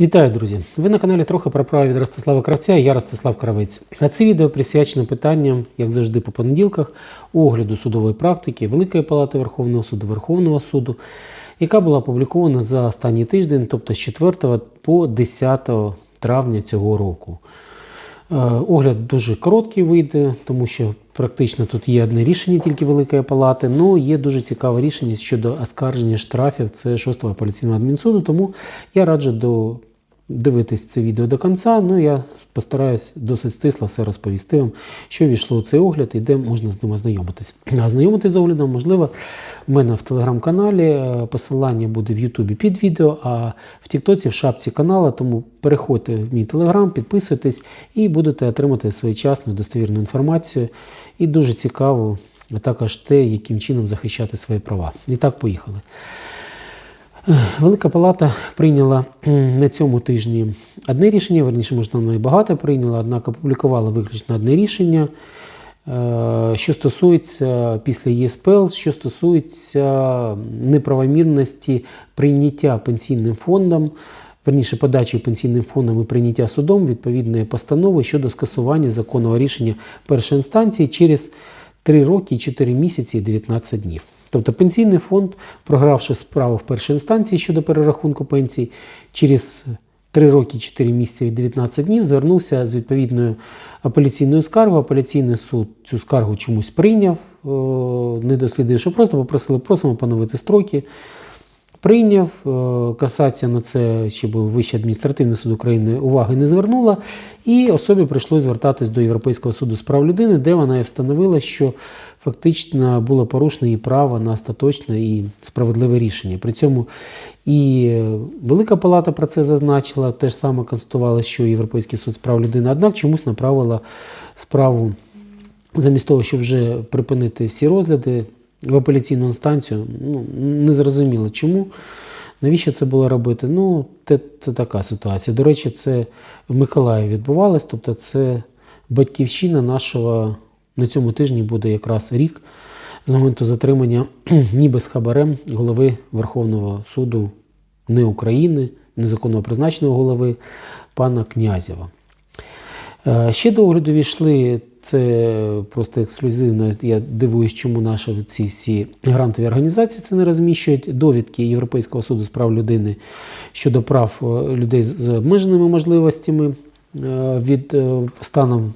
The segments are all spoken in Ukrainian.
Вітаю, друзі! Ви на каналі трохи про право від Ростислава Кравця я Ростислав Кравець. А це відео присвячено питанням, як завжди, по понеділках, огляду судової практики Великої Палати Верховного суду, Верховного суду, яка була опублікована за останній тиждень, тобто з 4 по 10 травня цього року. Е, Огляд дуже короткий вийде, тому що практично тут є одне рішення тільки Великої Палати. Ну є дуже цікаве рішення щодо оскарження штрафів. Це 6-го апеляційного адмінсуду. Тому я раджу до дивитись це відео до кінця. Ну я постараюсь досить стисло все розповісти вам, що війшло у цей огляд і де можна з ним ознайомитись. А ознайомитись з оглядом можливо в мене в телеграм-каналі. Е, Посилання буде в Ютубі під відео, а в Тіктоці в шапці каналу. Тому переходьте в мій телеграм, підписуйтесь і будете отримати своєчасну достовірну інформацію і дуже цікаву, а також те, яким чином захищати свої права. І так, поїхали. Велика Палата прийняла на цьому тижні одне рішення, верніше, можливо, і багато прийняла, однак опублікувала виключно одне рішення, е, що стосується після ЄСПЛ, що стосується неправомірності прийняття пенсійним фондом, верніше подачі пенсійним фондом і прийняття судом відповідної постанови щодо скасування законного рішення першої інстанції через 3 роки, 4 місяці і 19 днів. Тобто пенсійний фонд, програвши справу в першій інстанції щодо перерахунку пенсій, через 3 роки, 4 місяці і 19 днів звернувся з відповідною апеляційною скаргою. Апеляційний суд цю скаргу чомусь прийняв, не дослідивши, просто попросили, просимо поновити строки. Прийняв, е, касація на це ще був Вищий адміністративний суд України уваги не звернула, і особі прийшлося звертатись до Європейського суду з прав людини, де вона і встановила, що фактично було порушено її право на остаточне і справедливе рішення. При цьому і е, Велика Палата про це зазначила, теж саме констатувала, що Європейський суд з прав людини, однак чомусь направила справу замість того, щоб вже припинити всі розгляди в апеляційну інстанцію, ну, не зрозуміло чому. Навіщо це було робити? Ну, це, це така ситуація. До речі, це в Миколаєві відбувалось, тобто це батьківщина нашого на цьому тижні буде якраз рік з моменту затримання ніби з хабарем голови Верховного суду не України, незаконного призначеного голови пана Князєва. Е, Ще до огляду війшли, це просто ексклюзивно. Я дивуюсь, чому наші ці всі грантові організації це не розміщують. Довідки Європейського суду з прав людини щодо прав е, людей з обмеженими можливостями. е, Від станом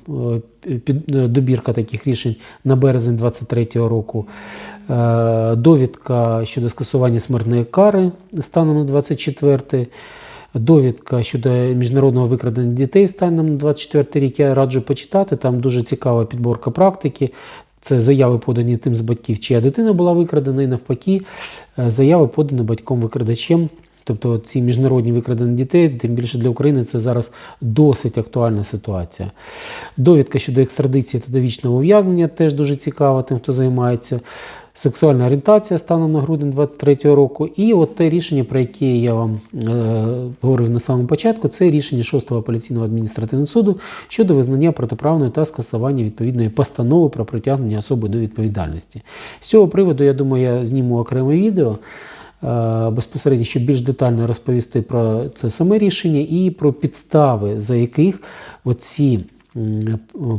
під добірка таких рішень на березень 23-го року. Довідка щодо скасування смертної кари станом на 24 Довідка щодо міжнародного викрадення дітей станом на 24 рік. Я раджу почитати. Там дуже цікава підборка практики. Це заяви подані тим з батьків, чия дитина була викрадена, і навпаки, е, заяви подані батьком-викрадачем. Тобто ці міжнародні викрадені дітей, тим більше для України це зараз досить актуальна ситуація. Довідка щодо екстрадиції та довічного ув'язнення теж дуже цікава тим, хто займається. Сексуальна орієнтація станом на грудень 23 року. І от те рішення, про яке я вам е, говорив на самому початку, це рішення 6-го апеляційного адміністративного суду щодо визнання протиправної та скасування відповідної постанови про притягнення особи до відповідальності. З цього приводу, я думаю, я зніму окреме відео. Е, Безпосередньо, щоб більш детально розповісти про це саме рішення і про підстави, за яких оці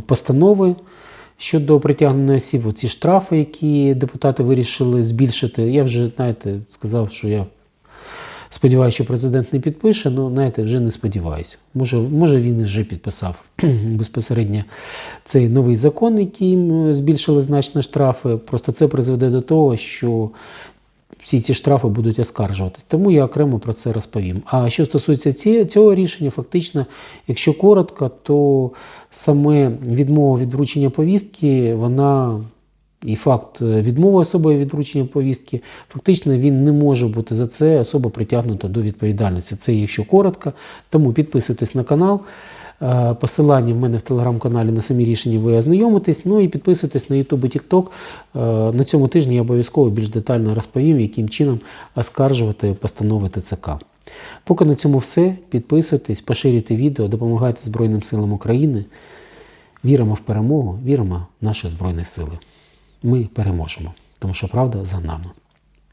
постанови Щодо притягнення осіб, ці штрафи, які депутати вирішили збільшити, я вже, знаєте, сказав, що я сподіваюся, що президент не підпише, але знаєте, вже не сподіваюся. Може, може він вже підписав безпосередньо цей новий закон, яким збільшили значно штрафи. Просто це призведе до того, що всі ці штрафи будуть оскаржуватись. Тому я окремо про це розповім. А що стосується цього рішення, фактично, якщо коротко, то саме відмова від вручення повістки, вона і факт е, відмови особою від вручення повістки, фактично він не може бути за це особа притягнута до відповідальності. Це якщо коротко. Тому підписуйтесь на канал. Е, Посилання в мене в телеграм-каналі на самі рішення ви ознайомитесь. Ну і підписуйтесь на YouTube і TikTok. Е, На цьому тижні я обов'язково більш детально розповім, яким чином оскаржувати постанови ТЦК. Поки на цьому все. Підписуйтесь, поширюйте відео, допомагайте Збройним силам України. Віримо в перемогу, віримо в наші Збройні Сили. Ми переможемо, тому що правда за нами.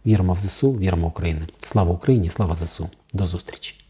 Віримо в ЗСУ, віримо в Україну. Слава Україні, слава ЗСУ. До зустрічі!